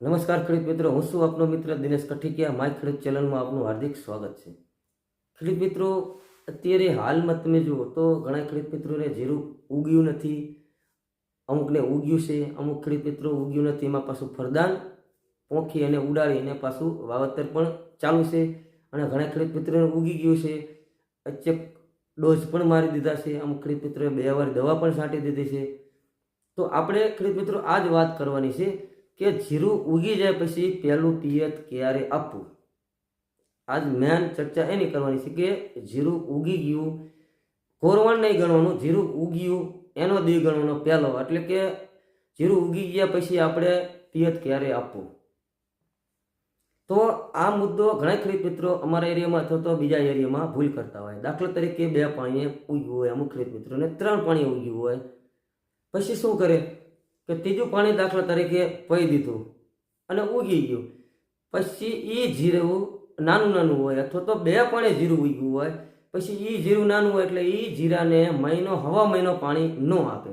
નમસ્કાર ખેડૂત મિત્રો, હું છું આપનો મિત્ર દિનેશ કઠિકિયા. માય ખેડૂત ચેનલમાં આપનું હાર્દિક સ્વાગત છે. ખેડૂત મિત્રો, અત્યારે હાલમાં તમે જુઓ તો ઘણા ખેડૂત મિત્રોને જીરું ઉગ્યું નથી, અમુકને ઉગ્યું છે, અમુક ખેડૂત મિત્રો ઉગ્યું નથી, એમાં પાછું ફરદાન પોંખી અને ઉડાડીને પાછું વાવતર પણ ચાલુ છે અને ઘણા ખેડૂત મિત્રોને ઉગી ગયું છે. ચેક ડોઝ પણ મારી દીધા છે. અમુક ખેડૂત મિત્રોએ બે વાર દવા પણ છાંટી દીધી છે. તો આપણે ખેડૂત મિત્રો, આ જ વાત કરવાની છે કે જીરું ઉગી જાય પછી પહેલું પિયત ક્યારે આપવું? આજ મેન ચર્ચા એની કરવાની છે કે જીરું ઉગી ગયું, કોરવણ નહીં ગણવાનું, જીરું ઉગ્યું, એનો દી ગણવાનો પહેલો. એટલે કે જીરું ઉગી ગયા પછી આપણે પિયત ક્યારે આપવું? તો આ મુદ્દો ઘણા ખેડૂત મિત્રો અમારા એરિયામાં અથવા તો બીજા એરિયામાં ભૂલ કરતા હોય. દાખલા તરીકે બે પાણીએ ઉગ્યું હોય, અમુક ખેડૂત મિત્રોને ત્રણ પાણી ઉગ્યું હોય. પછી શું કરે? કે ત્રીજું પાણી દાખલા તરીકે પહી દીધું અને ઉગી ગયું. પછી એ જીરું નાનું નાનું હોય અથવા તો બે પાણી જીરું ઉગ્યું હોય, પછી એ જીરું નાનું હોય એટલે એ જીરાને મહિનો, હવા મહિનો પાણી ન આપે.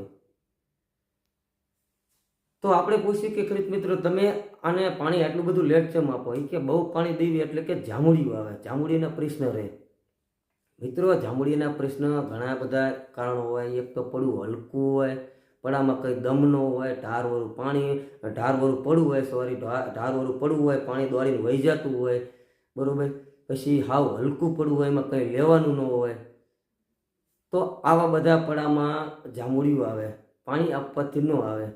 તો આપણે પૂછ્યું કે ખેડૂત મિત્રો, તમે આને પાણી આટલું બધું લેટ કેમ આપો? એ કે બહુ પાણી દેવી એટલે કે જામુડિયું આવે. જામુડીના પ્રશ્ન રહે. મિત્રો જામુડીના પ્રશ્ન ઘણા બધા કારણો હોય. એક તો પડવું હલકું હોય પડામાં કંઈ દમ ન હોય ઢારવાળું પાણી ઢારવાળું પડવું હોય, સોરી ઢારવાળું પડવું હોય, પાણી દોડીને વહી જતું હોય, બરોબર? પછી હાવ હલકું પડવું હોય, એમાં કંઈ લેવાનું ન હોય. તો આવા બધા પડામાં જામુડિયું આવે, પાણી આપવાથી ન આવે.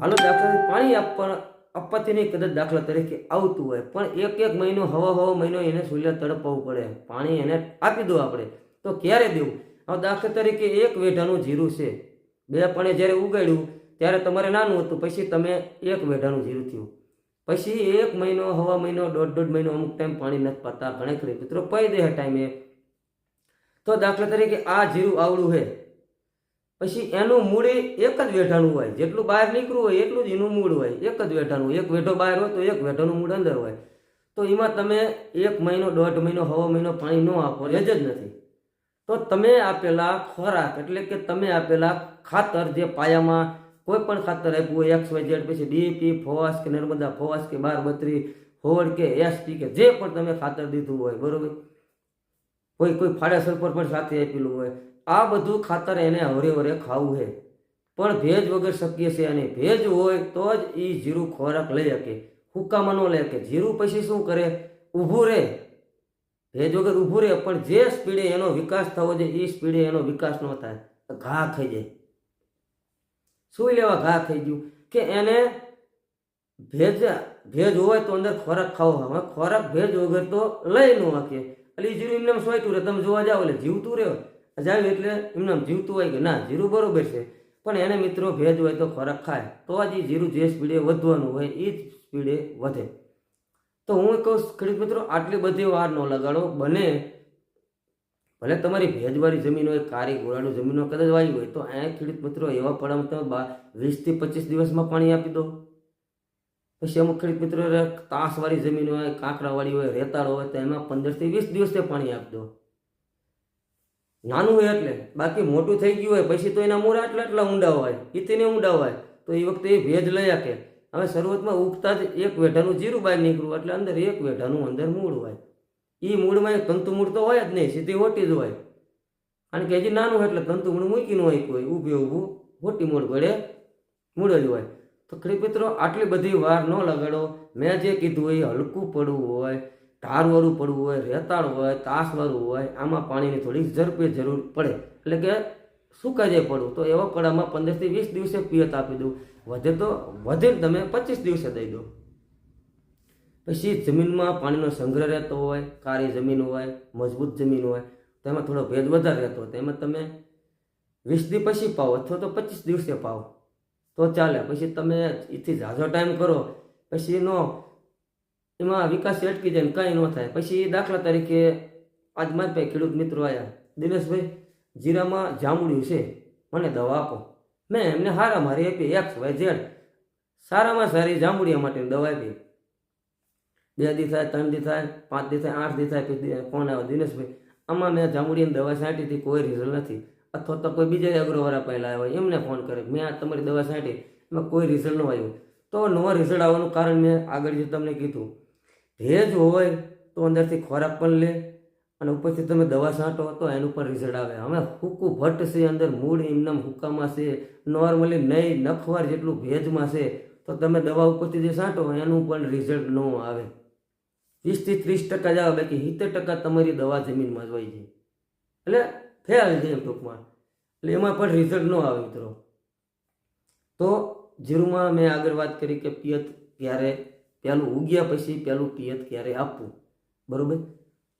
હાલો દાખલા પાણી આપવા, આપવાથી નહીં, કદાચ દાખલા તરીકે આવતું હોય, પણ એક એક મહિનો, હવા હવા મહિનો એને સૂર્ય તડપાવવું પડે, પાણી એને આપી દો આપણે. તો ક્યારે દેવું? હવે દાખલા તરીકે એક વેઢાનું જીરું છે. બે પણે જ્યારે ઉગાડ્યું, ત્યારે તમારે નાનું હતું. પછી તમે એક વેઢાનું જીરું થયું. પછી એક મહિનો, હવા મહિનો, દોઢ દોઢ મહિનો, અમુક ટાઈમ પાણી નથી પાતા ઘણે ખરી. મિત્રો પૈ દે ટાઈમે તો દાખલા તરીકે આ જીરું આવડું છે પછી એનું મૂળ એક જ વેઢાણું હોય. જેટલું બહાર નીકળવું હોય, એટલું જ એનું મૂળ હોય. એક જ વેઢાણું એક વેઢો બહાર હોય તો એક વેઢાનું મૂળ અંદર હોય. તો એમાં તમે એક મહિનો, દોઢ મહિનો, હવા મહિનો પાણી ન આપો. એ જ નથી. તો તમે આપેલા ખોરાક, એટલે કે તમે આપેલા ખાતર જે પાયામાં કોઈ પણ ખાતર આપ્યું હોય એક્સ વાય ઝેડ પછી ડીએપી ફોવાસ કે નર્મદા ફોવાસ કે બાર બત્રી હોવડ કે એસપી કે જે પણ તમે ખાતર દીધું હોય, બરોબર? કોઈ કોઈ ફાડા સલ્ફર પણ સાથે આપેલું હોય. આ બધું ખાતર એને હરે હરે ખાવું છે પણ ભેજ વગર શક્ય છે અને ભેજ હોય તો જ એ જીરું ખોરાક લઈ શકે. હુકામાં ન લે કે જીરું પછી શું કરે? ઊભું રહે. ભેજ વગર ઊભું રહે, પણ જે સ્પીડે એનો વિકાસ થવો જોઈએ એ સ્પીડે એનો વિકાસ ન થાય ઘા ખાઈ જાય. સુઈ લેવા ઘા થઈ ગયું? કે એને ભેજ ભેજ હોય તો અંદર ખોરાક ખાવો હવે ખોરાક ભેજ વગર તો લઈ ન વાંકે એટલે એ જીરું એમને સોયતું રહે. તમે જોવા જાઓ એટલે જીવતું રહે. જાવ એટલે એમને જીવતું હોય કે ના, જીરું બરોબર છે. પણ એને મિત્રો ભેજ હોય તો ખોરાક ખાય. તો જ એ જીરું જે સ્પીડે વધવાનું હોય એ જ સ્પીડે વધે. તો હું કહું ખેડૂત મિત્રો, આટલી બધી વાર ન લગાડો, બને. ભલે તમારી ભેજવાળી જમીન હોય, કારી ગોળાનું જમીન હોય, કદાચ વાવી હોય, તો અહીંયા ખેડૂત મિત્રો, એવા પડામાં તમે વીસથી પચીસ દિવસમાં પાણી આપી દો. પછી અમુક ખેડૂત મિત્રો તાસવાળી જમીન હોય, કાંકરાવાળી હોય, રેતાળ હોય, તો એમાં પંદરથી વીસ દિવસે પાણી આપી દો. નાનું હોય એટલે. બાકી મોટું થઈ ગયું હોય, પછી તો એના મોરા આટલા આટલા ઊંડા હોય ઇતીને ઊંડા હોય, તો એ વખતે એ ભેજ લઈ શકે હવે શરૂઆતમાં ઉગતા જ એક વેઢાનું જીરું બહાર નીકળવું એટલે અંદર એક વેઢાનું અંદર મૂળ હોય. એ મૂળમાં તંતુ મૂળ તો હોય જ નહીં, સીધી હોટી જ હોય. કારણ કે હજી નાનું હોય એટલે તંતુ મૂળ મૂકી ન હોય કોઈ, ઊભે ઊભું હોટી મૂળ ગળે મૂળ જ હોય. તો ખરી મિત્રો, આટલી બધી વાર ન લગાડો. મેં જે કીધું એ હલકું પડવું હોય, ઢારવાળું પડવું હોય, રેતાળ હોય, તાસવાળું હોય, આમાં પાણીની થોડી ઝડપે જરૂર પડે. એટલે કે સુકાઈ જાય પડું? તો એવા પડામાં પંદરથી વીસ દિવસે પિયત આપી દઉં. વધે તો વધે તમે પચીસ દિવસે દઈ દો. પછી જમીનમાં પાણીનો સંગ્રહ રહેતો હોય, કાળી જમીન હોય, મજબૂત જમીન હોય, તો એમાં થોડો ભેદ વધારે રહેતો હોય તેમાં તમે વીસ દિવસ પછી પાવો અથવા તો પચીસ દિવસે પાવો તો ચાલે. પછી તમે એથી ઝાઝો ટાઈમ કરો. પછી નો એમાં વિકાસ અટકી જાય ને કાંઈ ન થાય. પછી દાખલા તરીકે આજ મારી પાસે ખેડૂત મિત્રો આવ્યા દિનેશભાઈ જીરામાં જાંબુડી છે, મને દવા આપો. મેં એમને હારા મારી આપી એક્સ વાય ઝેડ સારામાં સારી જાંબુડિયા માટેની દવા આપી. બે દી થાય, ત્રણ દી થાય, પાંચ દી થાય, આઠ દી થાય, પછી ફોન આવે દિનેશભાઈ. આમાં મેં જાંબુડિયાની દવા છાંટી હતી, કોઈ રિઝલ્ટ નથી. અથવા તો કોઈ બીજા અગ્રવાળા પહેલાં આવ્યા એમને ફોન કરે મેં તમારી દવા છાંટી, એમાં કોઈ રિઝલ્ટ ન આવ્યું. તો નવા રિઝલ્ટ આવવાનું કારણ મેં આગળ જે તમને કીધું. ભેજ હોય તો અંદરથી ખોરાક પણ લે અને ઉપરથી તમે દવા છાંટો તો એનું પણ રિઝલ્ટ આવે. હવે હુકું ભટ્ટ છે અંદર, મૂળ એમનામ હુક્કામાં છે. નોર્મલી નહીં, નખવાર જેટલું ભેજમાં છે. તો તમે દવા ઉપરથી જે છાંટો, એનું પણ રિઝલ્ટ ન આવે. વીસથી ત્રીસ ટકા જ આવે, બાકી સિત્તેર ટકા તમારી દવા જમીનમાં જ હોય છે. એટલે ફેલ છે એમ ટૂંકમાં. એટલે એમાં પણ રિઝલ્ટ ન આવે મિત્રો. તો જીરુમાં મેં આગળ વાત કરી કે પિયત ક્યારે પહેલું ઉગ્યા પછી પહેલું પિયત ક્યારે આપવું. બરોબર?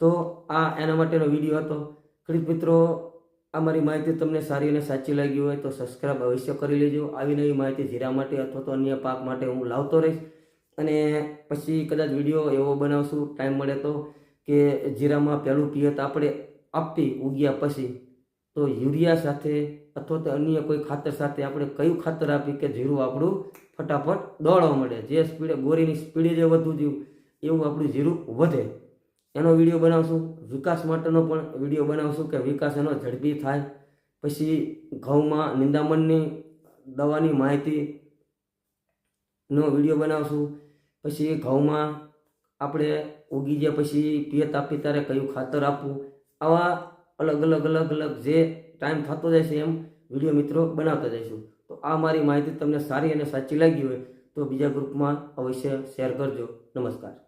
તો આ એના માટેનો વીડિયો હતો. ખેડૂત મિત્રો, આ મારી માહિતી તમને સારી અને સાચી લાગી હોય તો સબસ્ક્રાઈબ અવશ્ય કરી લેજો. આવી નવી માહિતી જીરા માટે અથવા તો અન્ય પાક માટે હું લાવતો રહીશ. અને પછી કદાચ વીડિયો એવો બનાવશું, ટાઈમ મળે તો, કે જીરામાં પહેલું પિયત આપણે આપી ઉગ્યા પછી. તો યુરિયા સાથે અથવા તો અન્ય કોઈ ખાતર સાથે આપણે કયું ખાતર આપી કે જીરું આપણું ફટાફટ દોડવા મળે જે સ્પીડે ગોરીની સ્પીડે જે વધુ જીવું એવું આપણું જીરું વધે. એનો વીડિયો બનાવશું, વિકાસ માટેનો પણ વીડિયો બનાવશું કે વિકાસ એનો ઝડપી થાય. પછી ઘઉંમાં નિંદામણની દવાની માહિતીનો વીડિયો બનાવશું. પછી ઘઉંમાં આપણે ઉગી ગયા પછી પિયત આપી ત્યારે કયું ખાતર આપવું. આવા અલગ અલગ અલગ અલગ જે ટાઈમ થતો જાય છે એમ વીડિયો મિત્રો બનાવતા જઈશું. તો આ મારી માહિતી તમને સારી અને સાચી લાગી હોય તો બીજા ગ્રુપમાં અવશ્ય શેર કરજો. નમસ્કાર.